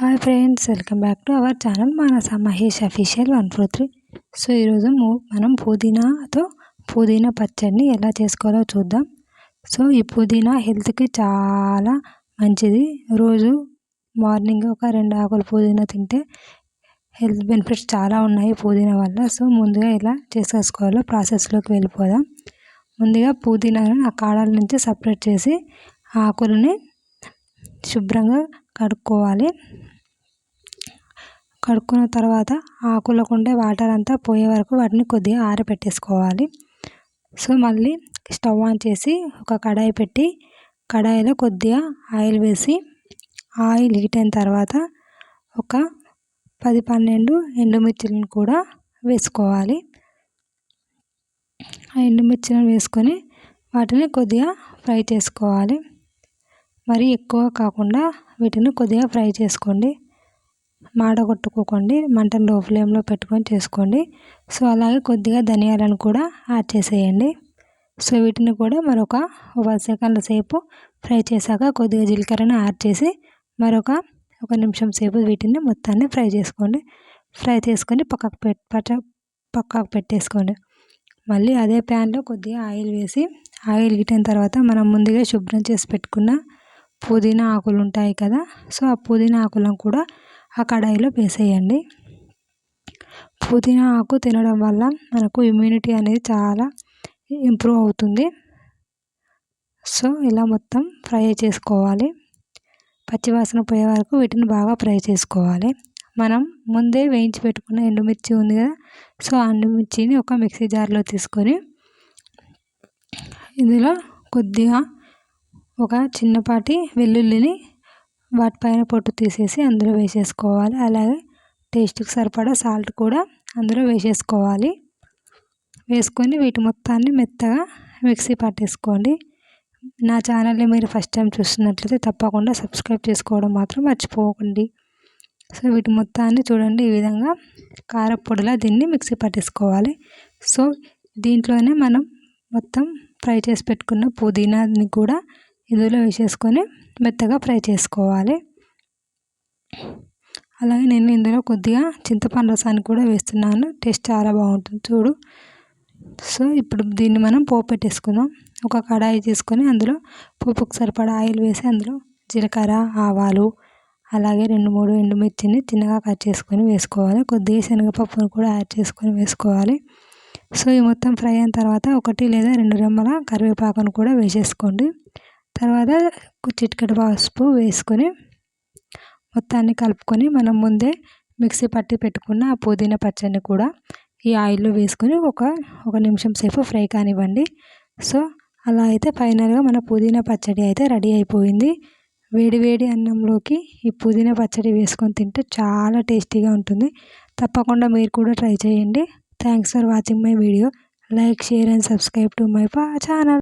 Hi friends welcome back to our channel Manasa Mahesh official one four three. So ఈరోజు మనం పుదీనాతో పుదీనా పచ్చడిని ఎలా చేసుకోవాలో చూద్దాం. సో ఈ పుదీనా హెల్త్కి చాలా మంచిది. రోజు మార్నింగ్ ఒక రెండు ఆకులు పుదీనా తింటే హెల్త్ బెనిఫిట్స్ చాలా ఉన్నాయి పుదీనా వల్ల. సో ముందుగా ఎలా చేసేసుకోవాలో ప్రాసెస్లోకి వెళ్ళిపోదాం. ముందుగా పుదీనాను ఆ కాడల నుంచి సపరేట్ చేసి ఆకులని శుభ్రంగా కడుక్కోవాలి. కడుక్కున్న తర్వాత ఆకులకు ఉండే వాటర్ అంతా పోయే వరకు వాటిని కొద్దిగా ఆరబెట్టేసుకోవాలి. సో మళ్ళీ స్టవ్ ఆన్ చేసి ఒక కడాయి పెట్టి కడాయిలో కొద్దిగా ఆయిల్ వేసి ఆయిల్ హీట్ అయిన తర్వాత ఒక పది పన్నెండు ఎండుమిర్చిలను కూడా వేసుకోవాలి. ఆ ఎండుమిర్చిలను వేసుకొని వాటిని కొద్దిగా ఫ్రై చేసుకోవాలి. మరి ఎక్కువ కాకుండా వీటిని కొద్దిగా ఫ్రై చేసుకోండి. మాడగొట్టుకోకండి. మంటను లో ఫ్లేమ్లో పెట్టుకొని చేసుకోండి. సో అలాగే కొద్దిగా ధనియాలను కూడా యాడ్ చేసేయండి. సో వీటిని కూడా మరొక పది సెకండ్ల సేపు ఫ్రై చేశాక కొద్దిగా జీలకర్రను యాడ్ చేసి మరొక ఒక నిమిషం సేపు వీటిని మొత్తాన్ని ఫ్రై చేసుకోండి. ఫ్రై చేసుకొని పక్కకు పెట్ పక్కకు పెట్టేసుకోండి. మళ్ళీ అదే ప్యాన్లో కొద్దిగా ఆయిల్ వేసి ఆయిల్ గిట్టిన తర్వాత మనం ముందుగా శుభ్రం చేసి పెట్టుకున్న పుదీనా ఆకులు ఉంటాయి కదా సో ఆ పుదీనా ఆకులను కూడా ఆ కడాయిలో వేసేయండి. పుదీనా ఆకు తినడం వల్ల మనకు ఇమ్యూనిటీ అనేది చాలా ఇంప్రూవ్ అవుతుంది. సో ఇలా మొత్తం ఫ్రై చేసుకోవాలి. పచ్చివాసన పోయే వరకు వీటిని బాగా ఫ్రై చేసుకోవాలి. మనం ముందే వేయించి పెట్టుకున్న ఎండుమిర్చి ఉంది కదా సో ఆ ఎండుమిర్చిని ఒక మిక్సీ జార్లో తీసుకొని ఇందులో కొద్దిగా ఒక చిన్నపాటి వెల్లుల్లిని వాటిపైన పొట్టు తీసేసి అందులో వేసేసుకోవాలి. అలాగే టేస్ట్కి సరిపడా సాల్ట్ కూడా అందులో వేసేసుకోవాలి. వేసుకొని వీటి మొత్తాన్ని మెత్తగా మిక్సీ పట్టేసుకోండి. నా ఛానల్ని మీరు ఫస్ట్ టైం చూస్తున్నట్లయితే తప్పకుండా సబ్స్క్రైబ్ చేసుకోవడం మాత్రం మర్చిపోకండి. సో వీటి మొత్తాన్ని చూడండి. ఈ విధంగా కారపొడిలా దీన్ని మిక్సీ పట్టేసుకోవాలి. సో దీంట్లోనే మనం మొత్తం ఫ్రై చేసి పెట్టుకున్న పుదీనాని కూడా ఇందులో వేసేసుకొని మెత్తగా ఫ్రై చేసుకోవాలి. అలాగే నేను ఇందులో కొద్దిగా చింతపండు రసాన్ని కూడా వేస్తున్నాను. టేస్ట్ చాలా బాగుంటుంది చూడు. సో ఇప్పుడు దీన్ని మనం పోపు పెట్టేసుకుందాం. ఒక కడాయి తీసుకొని అందులో పోపుకు సరిపడా ఆయిల్ వేసి అందులో జీలకర్ర ఆవాలు అలాగే రెండు మూడు ఎండుమిర్చిని చిన్నగా కట్ చేసుకొని వేసుకోవాలి. కొద్దిగా శనగపప్పును కూడా యాడ్ చేసుకొని వేసుకోవాలి. సో ఈ మొత్తం ఫ్రై అయిన తర్వాత ఒకటి లేదా రెండు రెమ్మల కరివేపాకును కూడా వేసేసుకోండి. తర్వాత చిటికెడు పసుపు వేసుకొని మొత్తాన్ని కలుపుకొని మనం ముందే మిక్సీ పట్టి పెట్టుకున్న ఆ పుదీనా పచ్చడిని కూడా ఈ ఆయిల్లో వేసుకొని ఒక ఒక నిమిషం సేపు ఫ్రై కానివ్వండి. సో అలా అయితే ఫైనల్గా మన పుదీనా పచ్చడి అయితే రెడీ అయిపోయింది. వేడి వేడి అన్నంలోకి ఈ పుదీనా పచ్చడి వేసుకొని తింటే చాలా టేస్టీగా ఉంటుంది. తప్పకుండా మీరు కూడా ట్రై చేయండి. Thanks for watching my video. Like share and subscribe to my channel.